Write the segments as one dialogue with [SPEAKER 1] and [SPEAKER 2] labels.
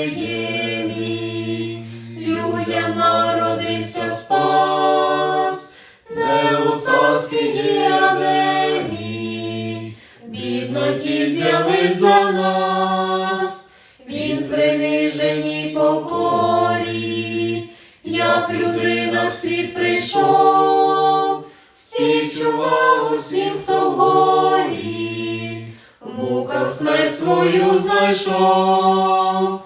[SPEAKER 1] Вифлеємі, людям народився спас, не у царській діадемі, бідноті з'явився для нас, він приниженій покорі, як людина в світ прийшов, співчував усім, хто горі, в муках смерть свою знайшов.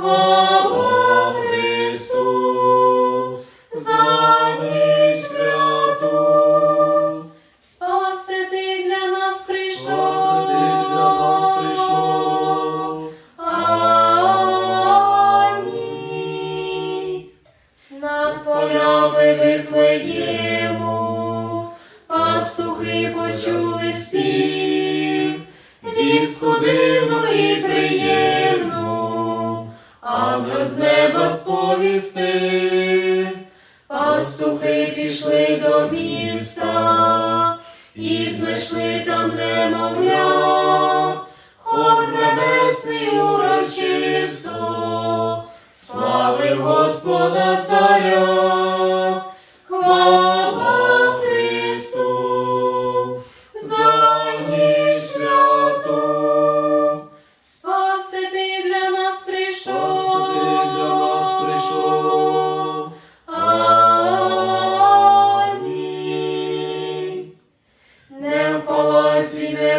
[SPEAKER 1] Хвала Христу, за святу, Спасити для нас прийшов.
[SPEAKER 2] Спасити для нас прийшов.
[SPEAKER 1] Амінь. Над полями Вифлеєму пастухи почули спів, вістку дивну і приємну, сповістив. Пастухи пішли до міста і знайшли там немовля, хор небесний урочисто, слави Господа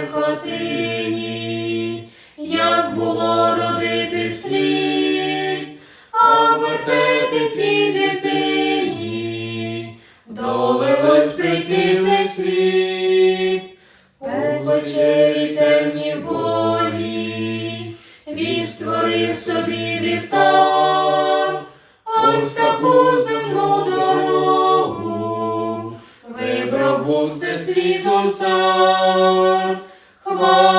[SPEAKER 1] в як було родити слід, а в вертепі дитині довелось прийти цей світ. У вечері темні богі, він створив собі вівтар, ось таку земну дорогу, вибрав був все цар, Lord.